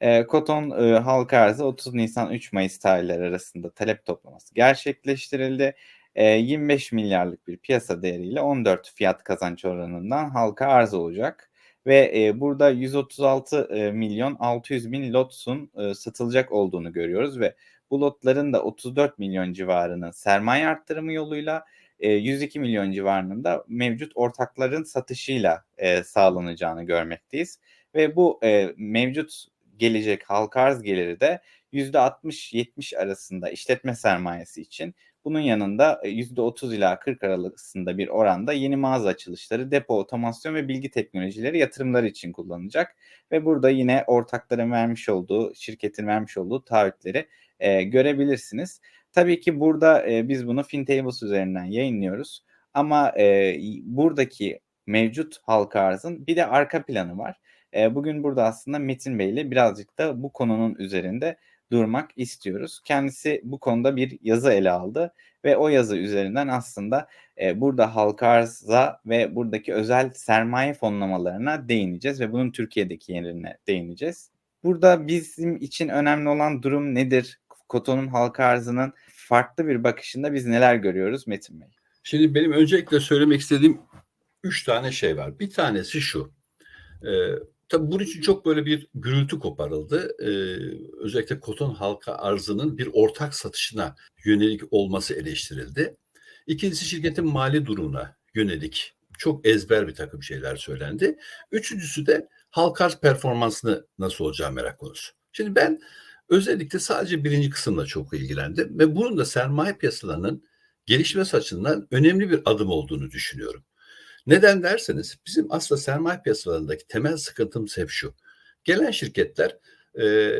E, Koton e, halka arzı 30 Nisan 3 Mayıs tarihleri arasında talep toplaması gerçekleştirildi. E, 25 milyarlık bir piyasa değeriyle 14 fiyat kazanç oranından halka arz olacak. Ve e, burada 136 e, milyon 600 bin lotsun e, satılacak olduğunu görüyoruz ve bu lotların da 34 milyon civarının sermaye arttırımı yoluyla 102 milyon civarının da mevcut ortakların satışıyla sağlanacağını görmekteyiz. Ve bu mevcut gelecek halka arz geliri de %60-70 arasında işletme sermayesi için bunun yanında %30 ila 40 arasında bir oranda yeni mağaza açılışları, depo otomasyon ve bilgi teknolojileri yatırımları için kullanılacak. Ve burada yine ortakların vermiş olduğu, şirketin vermiş olduğu taahhütleri e, görebilirsiniz. Tabii ki burada e, biz bunu FinTables üzerinden yayınlıyoruz. Ama e, buradaki mevcut halka arzın bir de arka planı var. E, bugün burada aslında Metin Bey ile birazcık da bu konunun üzerinde durmak istiyoruz. Kendisi bu konuda bir yazı ele aldı ve o yazı üzerinden aslında e, burada halka arza ve buradaki özel sermaye fonlamalarına değineceğiz ve bunun Türkiye'deki yerine değineceğiz. Burada bizim için önemli olan durum nedir? Koton'un halka arzının farklı bir bakışında biz neler görüyoruz Metin Bey? Şimdi benim öncelikle söylemek istediğim üç tane şey var. Bir tanesi şu. Ee, tabii bunun için çok böyle bir gürültü koparıldı. Ee, özellikle koton halka arzının bir ortak satışına yönelik olması eleştirildi. İkincisi şirketin mali durumuna yönelik çok ezber bir takım şeyler söylendi. Üçüncüsü de halka arz performansını nasıl olacağı merak konusu. Şimdi ben özellikle sadece birinci kısımla çok ilgilendim ve bunun da sermaye piyasalarının gelişmesi açısından önemli bir adım olduğunu düşünüyorum. Neden derseniz bizim aslında sermaye piyasalarındaki temel sıkıntımız hep şu. Gelen şirketler e,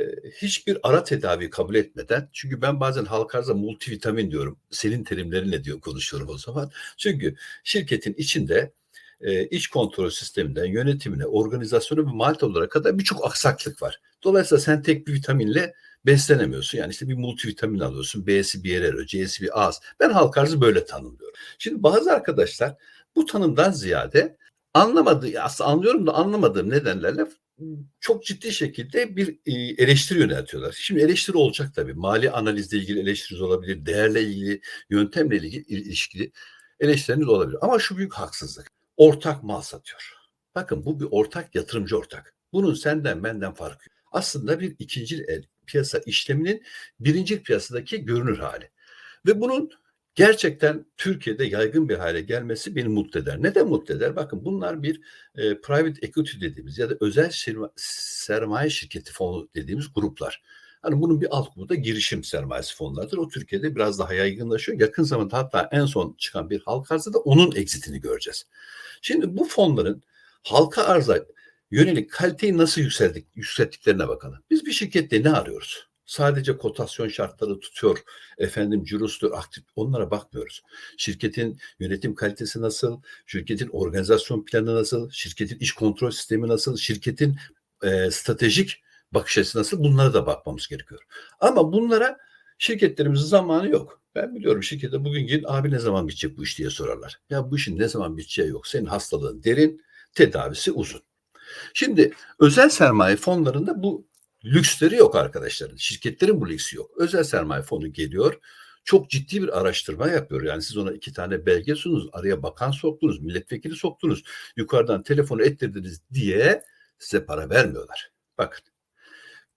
hiçbir ara tedavi kabul etmeden çünkü ben bazen halka arza multivitamin diyorum. Senin terimlerinle diyor konuşuyorum o zaman. Çünkü şirketin içinde e, iç kontrol sisteminden yönetimine, organizasyonu ve maliyet olarak kadar birçok aksaklık var. Dolayısıyla sen tek bir vitaminle beslenemiyorsun. Yani işte bir multivitamin alıyorsun. B'si bir yere C'si bir az. Ben halk arzı böyle tanımlıyorum. Şimdi bazı arkadaşlar bu tanımdan ziyade anlamadığı, aslında anlıyorum da anlamadığım nedenlerle çok ciddi şekilde bir eleştiri yöneltiyorlar. Şimdi eleştiri olacak tabii. Mali analizle ilgili eleştiriniz olabilir. Değerle ilgili, yöntemle ilgili ilişkili eleştiriniz olabilir. Ama şu büyük haksızlık. Ortak mal satıyor. Bakın bu bir ortak yatırımcı ortak. Bunun senden benden farkı yok. Aslında bir ikinci el piyasa işleminin birinci piyasadaki görünür hali. Ve bunun gerçekten Türkiye'de yaygın bir hale gelmesi beni mutlu eder. Neden mutlu eder? Bakın bunlar bir e, private equity dediğimiz ya da özel sermaye şirketi fonu dediğimiz gruplar. Hani bunun bir alt grubu da girişim sermayesi fonlarıdır. O Türkiye'de biraz daha yaygınlaşıyor. Yakın zamanda hatta en son çıkan bir halka arzda da onun exitini göreceğiz. Şimdi bu fonların halka arza yönelik kaliteyi nasıl yükseldik, yükselttiklerine bakalım. Biz bir şirkette ne arıyoruz? Sadece kotasyon şartları tutuyor, efendim cürüstür, aktif onlara bakmıyoruz. Şirketin yönetim kalitesi nasıl, şirketin organizasyon planı nasıl, şirketin iş kontrol sistemi nasıl, şirketin e, stratejik bakış açısı nasıl bunlara da bakmamız gerekiyor. Ama bunlara şirketlerimizin zamanı yok. Ben biliyorum şirkette bugün gelin abi ne zaman bitecek bu iş diye sorarlar. Ya bu işin ne zaman biteceği yok. Senin hastalığın derin, tedavisi uzun. Şimdi özel sermaye fonlarında bu lüksleri yok arkadaşların. Şirketlerin bu lüksü yok. Özel sermaye fonu geliyor. Çok ciddi bir araştırma yapıyor. Yani siz ona iki tane belge sundunuz. Araya bakan soktunuz. Milletvekili soktunuz. Yukarıdan telefonu ettirdiniz diye size para vermiyorlar. Bakın.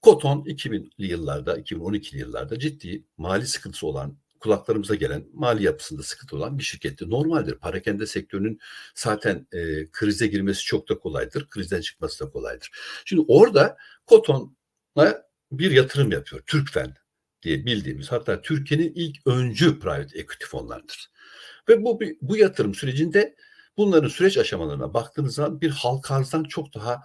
Koton 2000'li yıllarda, 2012'li yıllarda ciddi mali sıkıntısı olan kulaklarımıza gelen mali yapısında sıkıntı olan bir şirketti. Normaldir. Parakende sektörünün zaten e, krize girmesi çok da kolaydır. Krizden çıkması da kolaydır. Şimdi orada Koton'a bir yatırım yapıyor. Türkfen diye bildiğimiz hatta Türkiye'nin ilk öncü private equity fonlarıdır. Ve bu bu yatırım sürecinde bunların süreç aşamalarına baktığınız zaman bir halka arzdan çok daha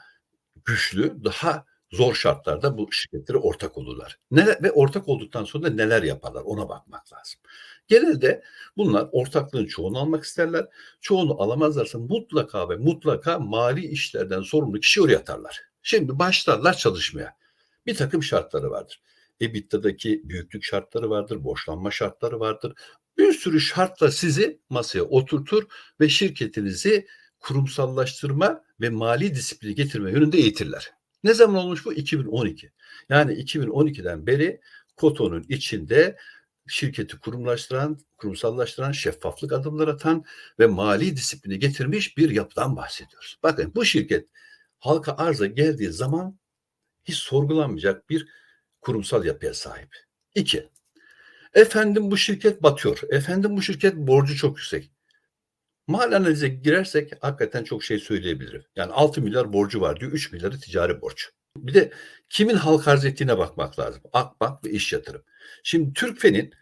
güçlü, daha zor şartlarda bu şirketlere ortak olurlar. Neler, ve ortak olduktan sonra neler yaparlar ona bakmak lazım. Genelde bunlar ortaklığın çoğunu almak isterler. Çoğunu alamazlarsa mutlaka ve mutlaka mali işlerden sorumlu kişi oraya atarlar. Şimdi başlarlar çalışmaya. Bir takım şartları vardır. EBITDA'daki büyüklük şartları vardır, borçlanma şartları vardır. Bir sürü şartla sizi masaya oturtur ve şirketinizi kurumsallaştırma ve mali disiplini getirme yönünde eğitirler. Ne zaman olmuş bu? 2012. Yani 2012'den beri Koto'nun içinde şirketi kurumlaştıran, kurumsallaştıran, şeffaflık adımları atan ve mali disiplini getirmiş bir yapıdan bahsediyoruz. Bakın bu şirket halka arza geldiği zaman hiç sorgulanmayacak bir kurumsal yapıya sahip. İki, efendim bu şirket batıyor. Efendim bu şirket borcu çok yüksek. Mal analize girersek hakikaten çok şey söyleyebilirim. Yani 6 milyar borcu var diyor, 3 milyarı ticari borç. Bir de kimin halk arz ettiğine bakmak lazım. Akbank ve İş Yatırım. Şimdi Türkfen'in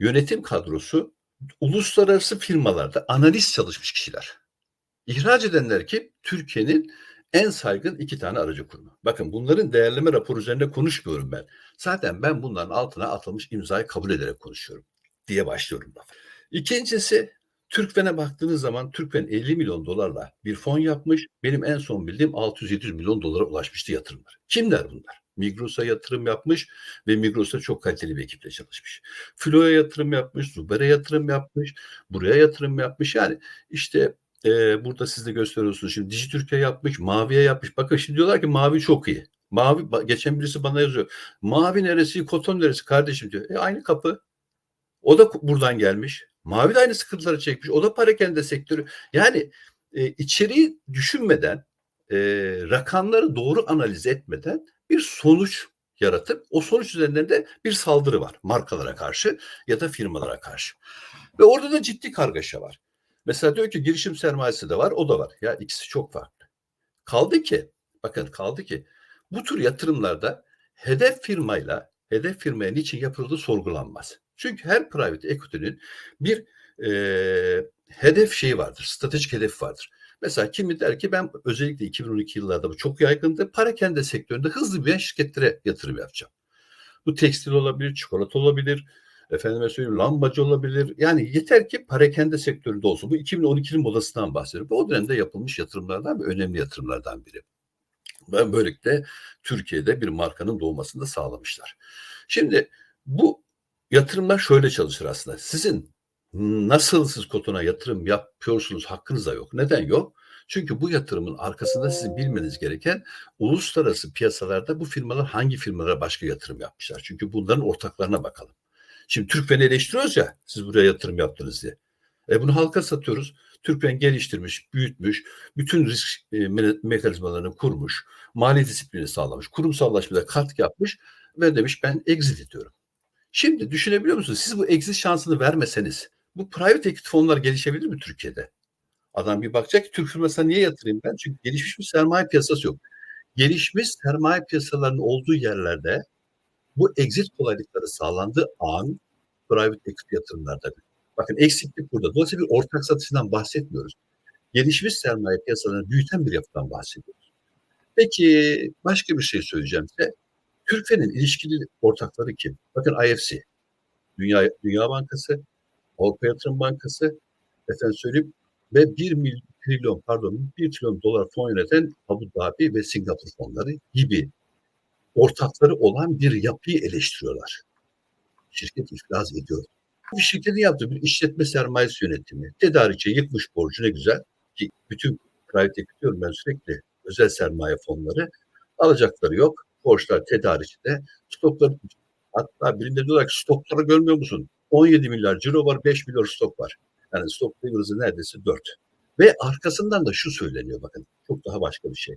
yönetim kadrosu uluslararası firmalarda analist çalışmış kişiler. İhraç edenler ki Türkiye'nin en saygın iki tane aracı kurumu. Bakın bunların değerleme raporu üzerinde konuşmuyorum ben. Zaten ben bunların altına atılmış imzayı kabul ederek konuşuyorum diye başlıyorum. İkincisi Türkfen'e baktığınız zaman Türkfen 50 milyon dolarla bir fon yapmış. Benim en son bildiğim 600-700 milyon dolara ulaşmıştı yatırımlar. Kimler bunlar? Migros'a yatırım yapmış ve Migros'ta çok kaliteli bir ekiple çalışmış. Flo'ya yatırım yapmış, Zuber'e yatırım yapmış, buraya yatırım yapmış. Yani işte e, burada siz de gösteriyorsunuz. Şimdi Dijitürk'e yapmış, Mavi'ye yapmış. Bakın şimdi diyorlar ki Mavi çok iyi. Mavi, geçen birisi bana yazıyor. Mavi neresi, Koton neresi kardeşim diyor. E, aynı kapı. O da buradan gelmiş. Mavi de aynı sıkıntıları çekmiş. O da parakende sektörü. Yani e, içeriği düşünmeden, e, rakamları doğru analiz etmeden bir sonuç yaratıp o sonuç üzerinden de bir saldırı var markalara karşı ya da firmalara karşı. Ve orada da ciddi kargaşa var. Mesela diyor ki girişim sermayesi de var, o da var. Ya ikisi çok farklı. Kaldı ki, bakın kaldı ki bu tür yatırımlarda hedef firmayla hedef firmaya niçin yapıldığı sorgulanmaz. Çünkü her private equity'nin bir e, hedef şeyi vardır, stratejik hedef vardır. Mesela kimi der ki ben özellikle 2012 yıllarda bu çok yaygındı. Parakende sektöründe hızlı büyüyen şirketlere yatırım yapacağım. Bu tekstil olabilir, çikolata olabilir, efendime söyleyeyim lambacı olabilir. Yani yeter ki parakende sektöründe olsun. Bu 2012'nin modasından bahsediyorum. O dönemde yapılmış yatırımlardan ve önemli yatırımlardan biri. Ve böylelikle Türkiye'de bir markanın doğmasını da sağlamışlar. Şimdi bu yatırımlar şöyle çalışır aslında. Sizin nasıl siz Koton'a yatırım yapıyorsunuz hakkınız da yok. Neden yok? Çünkü bu yatırımın arkasında sizin bilmeniz gereken uluslararası piyasalarda bu firmalar hangi firmalara başka yatırım yapmışlar. Çünkü bunların ortaklarına bakalım. Şimdi Türkmen'i eleştiriyoruz ya siz buraya yatırım yaptınız diye. E bunu halka satıyoruz. Türkmen geliştirmiş, büyütmüş, bütün risk e, me- mekanizmalarını kurmuş, mali disiplini sağlamış, kurumsallaşmada katkı yapmış ve demiş ben exit ediyorum. Şimdi düşünebiliyor musunuz? Siz bu exit şansını vermeseniz bu private equity fonlar gelişebilir mi Türkiye'de? Adam bir bakacak ki Türk firmasına niye yatırayım ben? Çünkü gelişmiş bir sermaye piyasası yok. Gelişmiş sermaye piyasalarının olduğu yerlerde bu exit kolaylıkları sağlandığı an private equity yatırımlarda. Bakın eksiklik burada. Dolayısıyla bir ortak satışından bahsetmiyoruz. Gelişmiş sermaye piyasalarını büyüten bir yapıdan bahsediyoruz. Peki başka bir şey söyleyeceğim size. Türkfen'in ilişkili ortakları kim? Bakın IFC, Dünya, Dünya Bankası, Avrupa Yatırım Bankası, efendim söyleyeyim ve 1 milyon trilyon pardon 1 trilyon dolar fon yöneten Abu Dhabi ve Singapur fonları gibi ortakları olan bir yapıyı eleştiriyorlar. Şirket iflas ediyor. Bu şirketin yaptığı bir işletme sermayesi yönetimi. Tedarikçi yıkmış borcu ne güzel ki bütün private equity ben sürekli özel sermaye fonları alacakları yok. Borçlar tedarikçide stokları hatta birinde diyorlar ki stokları görmüyor musun? 17 milyar ciro var 5 milyar stok var. Yani stok hızı neredeyse 4. Ve arkasından da şu söyleniyor bakın çok daha başka bir şey.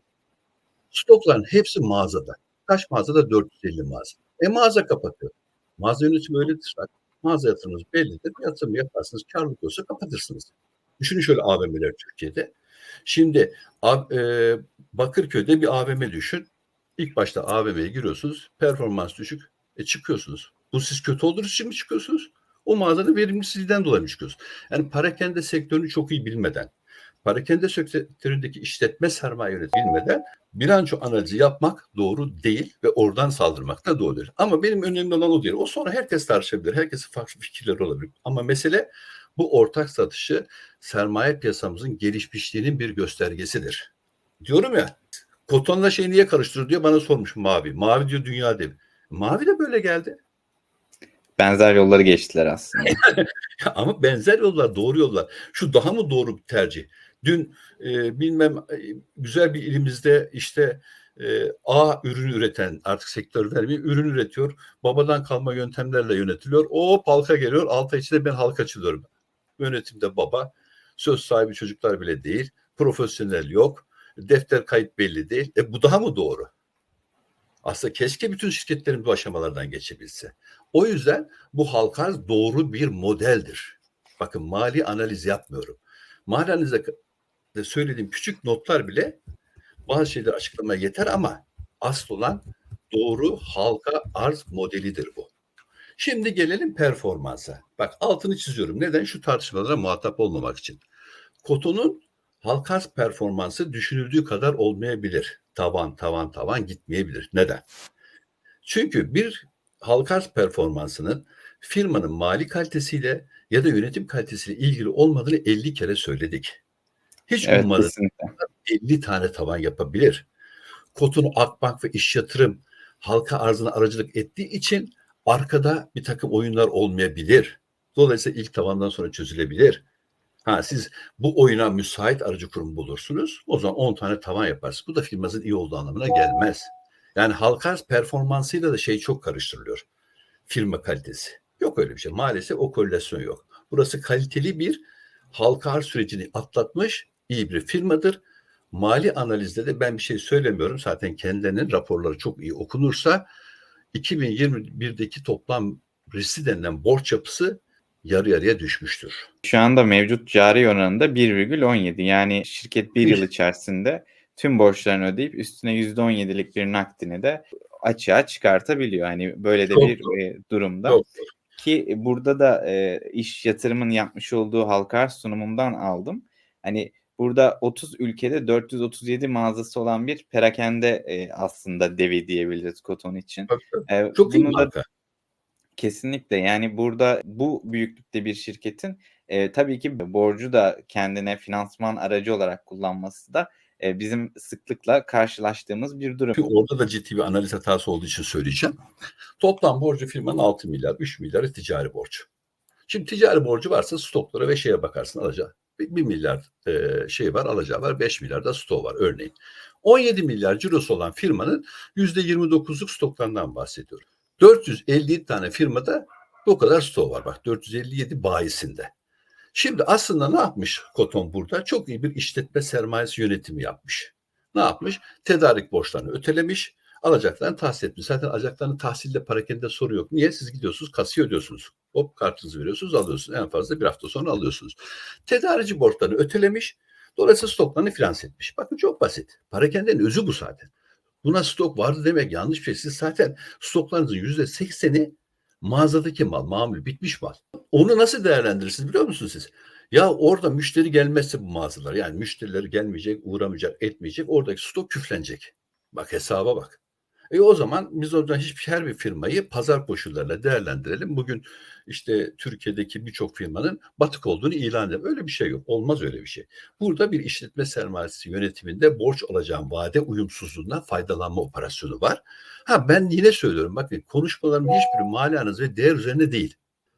Stokların hepsi mağazada. Kaç mağazada? 450 mağaza. E mağaza kapatıyor. Mağaza yönetimi öyledir. Bak, mağaza yatırımınız bellidir. Yatırım yaparsınız, karlılık olsa kapatırsınız. Düşünün şöyle AVM'ler Türkiye'de. Şimdi e, Bakırköy'de bir AVM düşün. İlk başta AVM'ye giriyorsunuz. Performans düşük. E çıkıyorsunuz. Bu siz kötü olduğunuz için mi çıkıyorsunuz? O mağazada verimlisizliğinden dolayı mı çıkıyorsunuz? Yani parakende sektörünü çok iyi bilmeden, parakende sektöründeki işletme sermaye yönetimi bilmeden bilanço analizi yapmak doğru değil ve oradan saldırmak da doğru değil. Ama benim önemli olan o değil. O sonra herkes tartışabilir. Herkesin farklı fikirleri olabilir. Ama mesele bu ortak satışı sermaye piyasamızın gelişmişliğinin bir göstergesidir. Diyorum ya kotonla şey niye karıştırıyor diyor bana sormuş mavi. Mavi diyor dünya devi. Mavi de böyle geldi. Benzer yolları geçtiler aslında. Ama benzer yollar, doğru yollar. Şu daha mı doğru bir tercih? Dün e, bilmem e, güzel bir ilimizde işte e, A ürün üreten artık sektör vermiyor. Ürün üretiyor. Babadan kalma yöntemlerle yönetiliyor. O halka geliyor. Altı içinde ben halka açılıyorum. Yönetimde baba. Söz sahibi çocuklar bile değil. Profesyonel yok. Defter kayıt belli değil. E bu daha mı doğru? Aslında keşke bütün şirketlerin bu aşamalardan geçebilse. O yüzden bu halka doğru bir modeldir. Bakın mali analiz yapmıyorum. Mali analizde söylediğim küçük notlar bile bazı şeyleri açıklamaya yeter ama asıl olan doğru halka arz modelidir bu. Şimdi gelelim performansa. Bak altını çiziyorum. Neden? Şu tartışmalara muhatap olmamak için. Kotonun halka arz performansı düşünüldüğü kadar olmayabilir. Tavan tavan tavan gitmeyebilir. Neden? Çünkü bir halka arz performansının firmanın mali kalitesiyle ya da yönetim kalitesiyle ilgili olmadığını 50 kere söyledik. Hiç Evet ummadık kesinlikle. 50 tane tavan yapabilir. Kotun Akbank ve İş Yatırım halka arzına aracılık ettiği için arkada bir takım oyunlar olmayabilir. Dolayısıyla ilk tavandan sonra çözülebilir. Ha siz bu oyuna müsait aracı kurum bulursunuz. O zaman 10 tane tavan yaparsınız. Bu da firmanızın iyi olduğu anlamına gelmez. Yani halka arz performansıyla da şey çok karıştırılıyor. Firma kalitesi. Yok öyle bir şey. Maalesef o korelasyon yok. Burası kaliteli bir halka arz sürecini atlatmış iyi bir firmadır. Mali analizde de ben bir şey söylemiyorum. Zaten kendilerinin raporları çok iyi okunursa 2021'deki toplam riski denilen borç yapısı yarı yarıya düşmüştür. Şu anda mevcut cari oranında 1,17 yani şirket bir yıl içerisinde tüm borçlarını ödeyip üstüne %17'lik bir nakdini de açığa çıkartabiliyor. Hani böyle de Çok bir doğru. e, durumda. Çok Ki burada da e, iş yatırımın yapmış olduğu halka arz sunumundan aldım. Hani burada 30 ülkede 437 mağazası olan bir perakende e, aslında devi diyebiliriz Koton için. E, çok iyi da marka. Kesinlikle yani burada bu büyüklükte bir şirketin e, tabii ki borcu da kendine finansman aracı olarak kullanması da e, bizim sıklıkla karşılaştığımız bir durum. Çünkü orada da ciddi bir analiz hatası olduğu için söyleyeceğim. Toplam borcu firmanın 6 milyar, 3 milyarı ticari borç. Şimdi ticari borcu varsa stoklara ve şeye bakarsın alacağı. 1 milyar e, şey var alacağı var 5 milyar da stok var örneğin. 17 milyar cirosu olan firmanın %29'luk stoklarından bahsediyorum. 457 tane firmada bu kadar stok var bak 457 bayisinde. Şimdi aslında ne yapmış Koton burada? Çok iyi bir işletme sermayesi yönetimi yapmış. Ne yapmış? Tedarik borçlarını ötelemiş, alacaklarını tahsil etmiş. Zaten alacaklarını tahsilde parakende soru yok. Niye? Siz gidiyorsunuz, kasaya ödüyorsunuz. Hop kartınızı veriyorsunuz, alıyorsunuz. En fazla bir hafta sonra alıyorsunuz. Tedarici borçlarını ötelemiş, dolayısıyla stoklarını finanse etmiş. Bakın çok basit. Parakendenin özü bu zaten. Buna stok vardı demek yanlış bir şey. Siz zaten stoklarınızın yüzde sekseni mağazadaki mal, mamul, bitmiş mal. Onu nasıl değerlendirirsiniz biliyor musunuz siz? Ya orada müşteri gelmezse bu mağazalar yani müşterileri gelmeyecek, uğramayacak, etmeyecek. Oradaki stok küflenecek. Bak hesaba bak. E o zaman biz oradan hiçbir her bir firmayı pazar koşullarıyla değerlendirelim. Bugün işte Türkiye'deki birçok firmanın batık olduğunu ilan edelim. Öyle bir şey yok. Olmaz öyle bir şey. Burada bir işletme sermayesi yönetiminde borç alacağım vade uyumsuzluğundan faydalanma operasyonu var. Ha ben yine söylüyorum bakın konuşmalarım hiçbiri mali ve değer üzerine değil.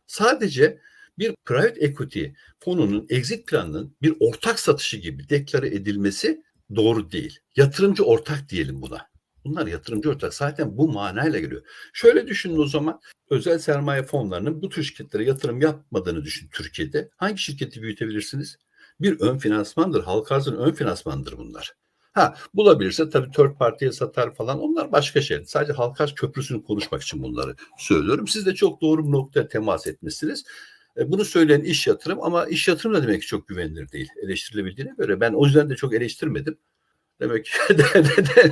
Sadece bir private equity fonunun exit planının bir ortak satışı gibi deklare edilmesi doğru değil. Yatırımcı ortak diyelim buna. Bunlar yatırımcı ortak. Zaten bu manayla geliyor. Şöyle düşünün o zaman özel sermaye fonlarının bu tür şirketlere yatırım yapmadığını düşün Türkiye'de. Hangi şirketi büyütebilirsiniz? Bir ön finansmandır. Halka arzın ön finansmandır bunlar. Ha bulabilirse tabii third party'ye satar falan onlar başka şey. Sadece halka arz köprüsünü konuşmak için bunları söylüyorum. Siz de çok doğru bir noktaya temas etmişsiniz. E, Bunu söyleyen iş yatırım ama iş yatırım da demek ki çok güvenilir değil. Eleştirilebildiğine göre ben o yüzden de çok eleştirmedim. Demek ki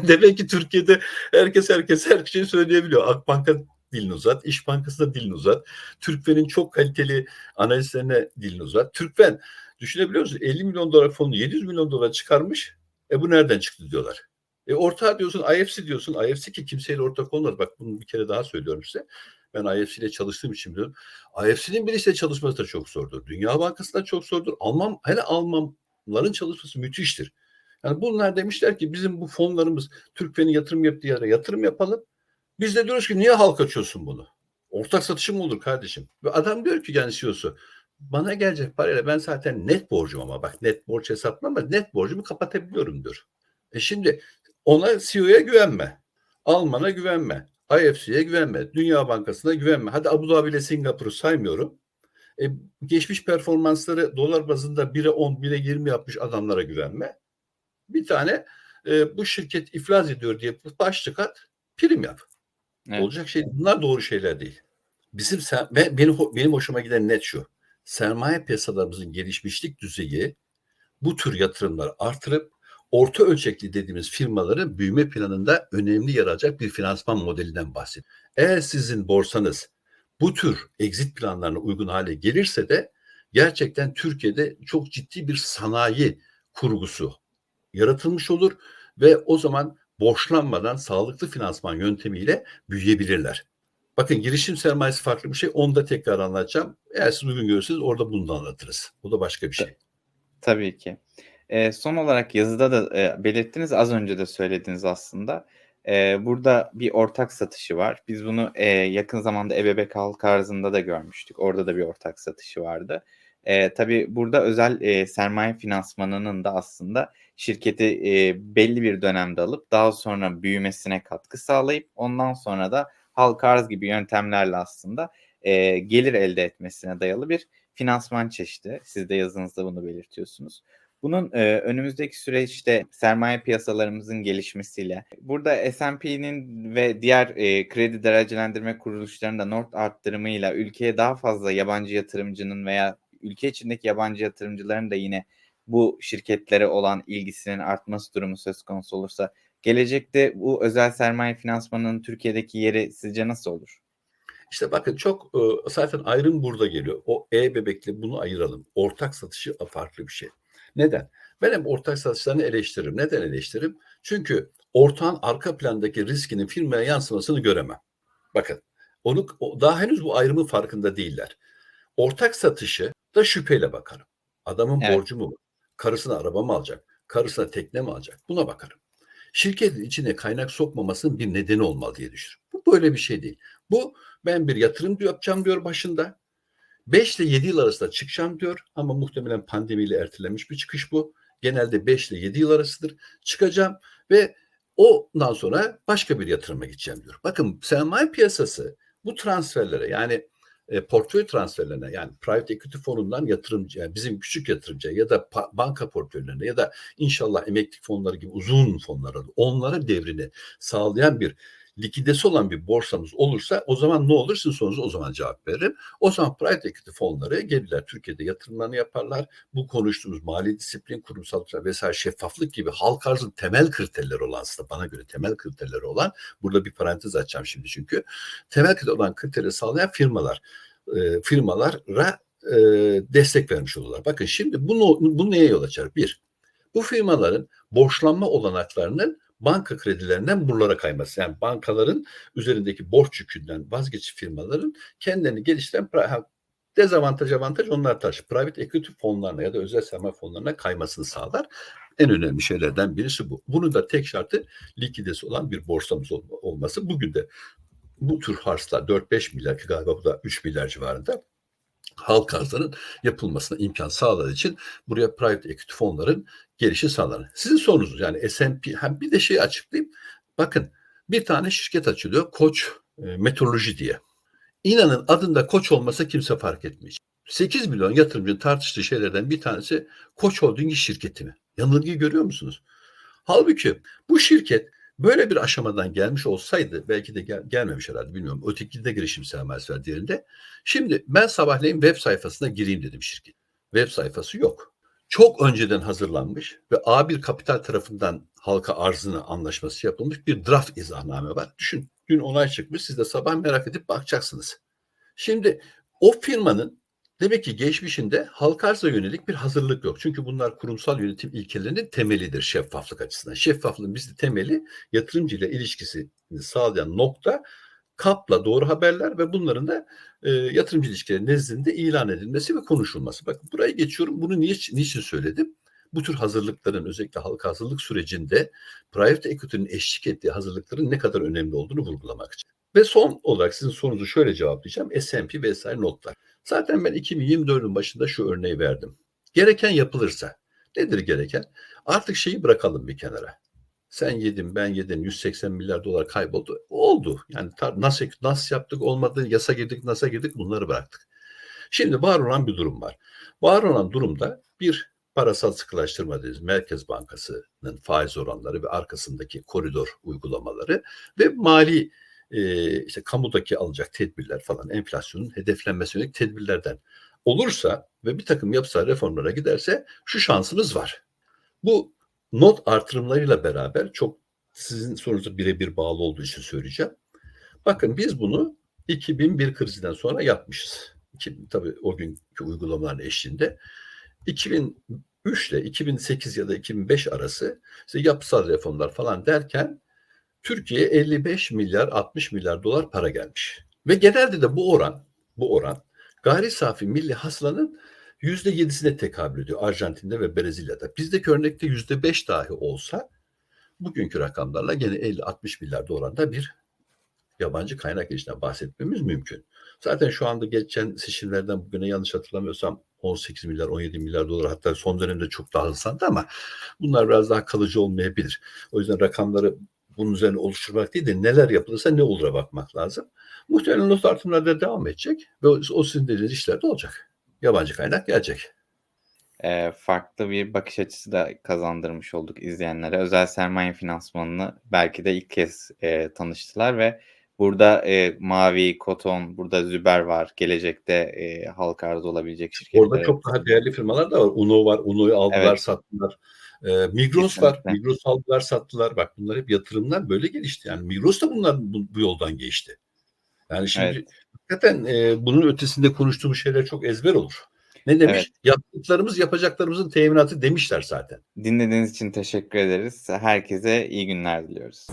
demek ki Türkiye'de herkes herkes her şeyi söyleyebiliyor. Akbank'a dilini uzat, İş Bankası da dilini uzat. Türkven'in çok kaliteli analizlerine dilini uzat. Türkven düşünebiliyor musunuz? 50 milyon dolar fonu 700 milyon dolar çıkarmış. E bu nereden çıktı diyorlar. E ortağı diyorsun, IFC diyorsun. IFC ki kimseyle ortak olmadı. Bak bunu bir kere daha söylüyorum size. Ben IFC ile çalıştığım için biliyorum. IFC'nin birisiyle çalışması da çok zordur. Dünya Bankası da çok zordur. Alman, hele Almanların çalışması müthiştir. Yani bunlar demişler ki bizim bu fonlarımız Türkmen'in yatırım yaptığı yere yatırım yapalım. Biz de diyoruz ki niye halk açıyorsun bunu? Ortak satışım olur kardeşim? Ve adam diyor ki yani CEO'su bana gelecek parayla ben zaten net borcum ama bak net borç hesaplama ama net borcumu kapatabiliyorum diyor. E şimdi Ona CEO'ya güvenme. Alman'a güvenme. IFC'ye güvenme. Dünya Bankası'na güvenme. Hadi Abu Dhabi ile Singapur'u saymıyorum. E, geçmiş performansları dolar bazında 1'e 10, 1'e 20 yapmış adamlara güvenme. Bir tane e, bu şirket iflas ediyor diye başlık at, prim yap. Evet. Olacak şey bunlar doğru şeyler değil. Bizim sen, ben, benim, benim hoşuma giden net şu. Sermaye piyasalarımızın gelişmişlik düzeyi bu tür yatırımları artırıp orta ölçekli dediğimiz firmaların büyüme planında önemli yer alacak bir finansman modelinden bahsediyor. Eğer sizin borsanız bu tür exit planlarına uygun hale gelirse de gerçekten Türkiye'de çok ciddi bir sanayi kurgusu yaratılmış olur ve o zaman borçlanmadan sağlıklı finansman yöntemiyle büyüyebilirler. Bakın girişim sermayesi farklı bir şey. Onu da tekrar anlatacağım. Eğer siz uygun görürseniz orada bunu da anlatırız. O da başka bir şey. Tabii ki. E, son olarak yazıda da e, belirttiniz, az önce de söylediniz aslında. E, burada bir ortak satışı var. Biz bunu e, yakın zamanda EBB halk arzında da görmüştük. Orada da bir ortak satışı vardı. E, tabii burada özel e, sermaye finansmanının da aslında şirketi e, belli bir dönemde alıp daha sonra büyümesine katkı sağlayıp ondan sonra da halka arz gibi yöntemlerle aslında e, gelir elde etmesine dayalı bir finansman çeşidi. Siz de yazınızda bunu belirtiyorsunuz. Bunun e, önümüzdeki süreçte sermaye piyasalarımızın gelişmesiyle burada S&P'nin ve diğer e, kredi derecelendirme kuruluşlarının da not arttırımıyla ülkeye daha fazla yabancı yatırımcının veya ülke içindeki yabancı yatırımcıların da yine bu şirketlere olan ilgisinin artması durumu söz konusu olursa gelecekte bu özel sermaye finansmanının Türkiye'deki yeri sizce nasıl olur? İşte bakın çok e, zaten ayrım burada geliyor. O e-bebekle bunu ayıralım. Ortak satışı farklı bir şey. Neden? Ben hep ortak satışlarını eleştiririm. Neden eleştiririm? Çünkü ortağın arka plandaki riskinin firmaya yansımasını göremem. Bakın onu daha henüz bu ayrımın farkında değiller. Ortak satışı da şüpheyle bakarım. Adamın evet. borcu mu var? Karısına araba mı alacak? Karısına tekne mi alacak? Buna bakarım. Şirketin içine kaynak sokmamasının bir nedeni olmalı diye düşünürüm. Bu böyle bir şey değil. Bu ben bir yatırım yapacağım diyor başında. 5 ile 7 yıl arasında çıkacağım diyor ama muhtemelen pandemiyle ertelenmiş bir çıkış bu. Genelde 5 ile 7 yıl arasıdır. Çıkacağım ve ondan sonra başka bir yatırıma gideceğim diyor. Bakın sermaye piyasası bu transferlere yani e, portföy transferlerine yani private equity fonundan yatırımcı yani bizim küçük yatırımcıya ya da banka portföylerine ya da inşallah emeklilik fonları gibi uzun fonlara onlara devrini sağlayan bir likidesi olan bir borsamız olursa o zaman ne olur? Sizin sorunuza o zaman cevap veririm. O zaman private equity fonları gelirler Türkiye'de yatırımlarını yaparlar. Bu konuştuğumuz mali disiplin, kurumsal vesaire şeffaflık gibi halk arzın temel kriterleri olan aslında bana göre temel kriterleri olan burada bir parantez açacağım şimdi çünkü temel kriter olan kriterleri sağlayan firmalar e, firmalara e, destek vermiş olurlar. Bakın şimdi bunu, bu neye yol açar? Bir, bu firmaların borçlanma olanaklarının banka kredilerinden buralara kayması. Yani bankaların üzerindeki borç yükünden vazgeçip firmaların kendilerini geliştiren dezavantaj avantaj onlar taşı. Private equity fonlarına ya da özel sermaye fonlarına kaymasını sağlar. En önemli şeylerden birisi bu. Bunun da tek şartı likidesi olan bir borsamız olması. Bugün de bu tür harslar 4-5 milyar ki galiba bu da 3 milyar civarında halk arzların yapılmasına imkan sağladığı için buraya private equity fonların gelişi sağlanır. Sizin sorunuz yani S&P hem bir de şey açıklayayım. Bakın bir tane şirket açılıyor Koç e, Meteoroloji diye. İnanın adında Koç olmasa kimse fark etmeyecek. 8 milyon yatırımcının tartıştığı şeylerden bir tanesi Koç Holding şirketi mi? Yanılgıyı görüyor musunuz? Halbuki bu şirket Böyle bir aşamadan gelmiş olsaydı belki de gel, gelmemiş herhalde bilmiyorum. Ötekinde girişim sermayesi var diğerinde. Şimdi ben sabahleyin web sayfasına gireyim dedim şirket. Web sayfası yok. Çok önceden hazırlanmış ve A1 Kapital tarafından halka arzını anlaşması yapılmış bir draft izahname var. Düşün dün onay çıkmış siz de sabah merak edip bakacaksınız. Şimdi o firmanın Demek ki geçmişinde halka arza yönelik bir hazırlık yok. Çünkü bunlar kurumsal yönetim ilkelerinin temelidir şeffaflık açısından. Şeffaflığın bizde temeli yatırımcı ile ilişkisini sağlayan nokta kapla doğru haberler ve bunların da e, yatırımcı ilişkileri nezdinde ilan edilmesi ve konuşulması. Bakın buraya geçiyorum. Bunu niye, niçin söyledim? Bu tür hazırlıkların özellikle halka hazırlık sürecinde private equity'nin eşlik ettiği hazırlıkların ne kadar önemli olduğunu vurgulamak için. Ve son olarak sizin sorunuzu şöyle cevaplayacağım. S&P vesaire notlar. Zaten ben 2024'ün başında şu örneği verdim. Gereken yapılırsa. Nedir gereken? Artık şeyi bırakalım bir kenara. Sen yedin, ben yedim. 180 milyar dolar kayboldu. Oldu. Yani nasıl nasıl yaptık olmadı. Yasa girdik, nasıl girdik bunları bıraktık. Şimdi var olan bir durum var. Var olan durumda bir parasal sıkılaştırma dediğimiz Merkez Bankası'nın faiz oranları ve arkasındaki koridor uygulamaları ve mali e, işte kamudaki alacak tedbirler falan enflasyonun hedeflenmesi yönelik tedbirlerden olursa ve bir takım yapısal reformlara giderse şu şansımız var. Bu not artırımlarıyla beraber çok sizin sorunuza birebir bağlı olduğu için söyleyeceğim. Bakın biz bunu 2001 krizinden sonra yapmışız. Tabii o günkü uygulamaların eşliğinde. 2003 ile 2008 ya da 2005 arası işte yapısal reformlar falan derken Türkiye'ye 55 milyar 60 milyar dolar para gelmiş. Ve genelde de bu oran bu oran gayri safi milli hasılanın %7'sine tekabül ediyor Arjantin'de ve Brezilya'da. Bizdeki örnekte %5 dahi olsa bugünkü rakamlarla gene 50-60 milyar dolarında bir yabancı kaynak girişinden bahsetmemiz mümkün. Zaten şu anda geçen seçimlerden bugüne yanlış hatırlamıyorsam 18 milyar 17 milyar dolar hatta son dönemde çok daha hızlandı ama bunlar biraz daha kalıcı olmayabilir. O yüzden rakamları bunun üzerine oluşturmak değil de neler yapılırsa ne olura bakmak lazım. Muhtemelen not artımları da devam edecek ve o sizin dediğiniz işler de olacak. Yabancı kaynak gelecek. Eee, farklı bir bakış açısı da kazandırmış olduk izleyenlere. Özel sermaye finansmanını belki de ilk kez eee, tanıştılar ve burada eee, Mavi, Koton, burada Züber var. Gelecekte eee, halka arz olabilecek şirketler. Orada çok daha değerli firmalar da var. Uno var. Uno'yu aldılar, Evet. sattılar. Ee, Migros var. Kesinlikle. Migros aldılar, sattılar. Bak bunlar hep yatırımlar böyle gelişti. Yani Migros da bunlar bu, bu yoldan geçti. Yani şimdi Evet. hakikaten e, bunun ötesinde konuştuğumuz şeyler çok ezber olur. Ne demiş? Evet. Yaptıklarımız yapacaklarımızın teminatı demişler zaten. Dinlediğiniz için teşekkür ederiz. Herkese iyi günler diliyoruz.